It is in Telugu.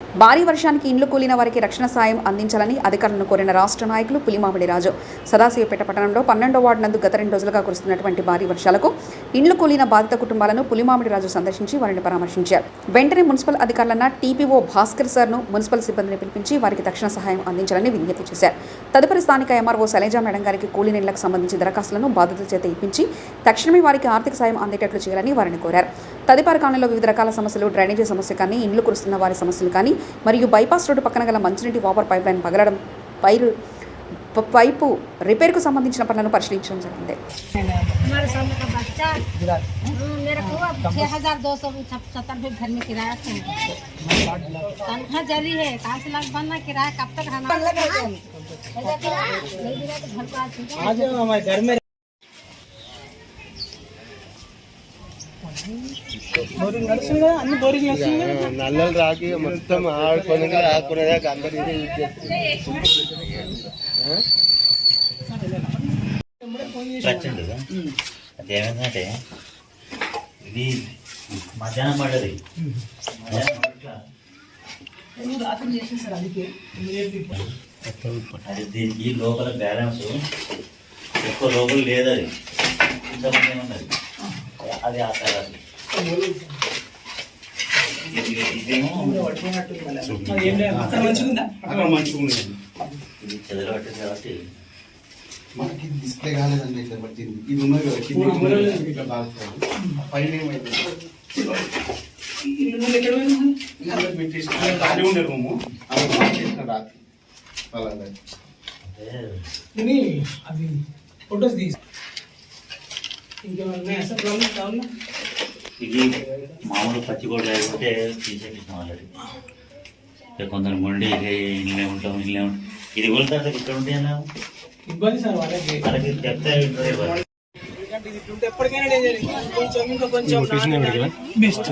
భారీ వర్షానికి ఇండ్లు కూలిన వారికి రక్షణ సాయం అందించాలని అధికారులను కోరిన రాష్ట్ర నాయకులు పులిమామిడి రాజు. సదాశివపేట పట్టణంలో పన్నెండో వార్డు నందు గత రెండు రోజులుగా కురుస్తున్నటువంటి భారీ వర్షాలకు ఇండ్లు కూలిన బాధిత కుటుంబాలను పులిమామిడి రాజు సందర్శించి వారిని పరామర్శించారు. వెంటనే మున్సిపల్ అధికారులన్న టీపీఓ భాస్కర్ సార్ను మున్సిపల్ సిబ్బందిని పిలిపించి వారికి తక్షణ సహాయం అందించాలని విజ్ఞప్తి చేశారు. తదుపరి స్థానిక ఎంఆర్ఓ శైలజా మేడం గారికి కూలీ నీళ్ళకు సంబంధించి దరఖాస్తులను బాధితుల చేత ఇప్పించి తక్షణమే వారికి ఆర్థిక సాయం అందేటట్లు చేయాలని వారిని కోరారు. తదుపరి కాలంలో వివిధ రకాల సమస్యలు డ్రైనేజీ సమస్య కానీ ఇండ్లు కురుస్తున్న వారి సమస్యలు కానీ మరియు బైపాస్ రోడ్డు పక్కన గల మంచినీటి వాపర్ పైప్ లైన్ పగలడం పైరు ప- పైపు రిపేర్కు సంబంధించిన పనులను పరిశీలించడం జరిగింది हमारे सामने का बच्चा నల్లలు రాకి మొత్తం ఆడుకొని ఆడుకునేదాకా అందరు ఇదే యూజ్ వచ్చింది కదా అది ఏమైందంటే ఇది మధ్యాహ్నం పడ్డది. అది దీనికి లోపల బ్యాలెన్స్ ఎక్కువ లోపల లేదు అది ఇంతమంది ఉన్నది అది ఆ ఉంది ఇది చెదలబట్టింది కాబట్టి. మనకి డిస్ప్లే కాలేదండి ఇట్లా పట్టింది ఇది ఉన్నది కదా కింద ఉన్నది ఇట్లా బాగుంది. పైన ఏమైంది? ఖాళీ ఉండే రూము. రాత్రి. అలాగే అదే. ఫొటోస్ తీసి ఇది మామూలు పచ్చికోట లేకపోతే తీసేపించిన వాళ్ళది. ఇక కొందరు మొండి ఇల్లే ఉంటాం ఇల్లే ఉంటాం. ఇది కూడా తర్వాత ఇక్కడ ఉంటాయి అన్నా ఇబ్బంది సార్ వాళ్ళకి. వాళ్ళకి చెప్తే ఎప్పటికైనా కొంచెం ఇంకా కొంచెం బెస్ట్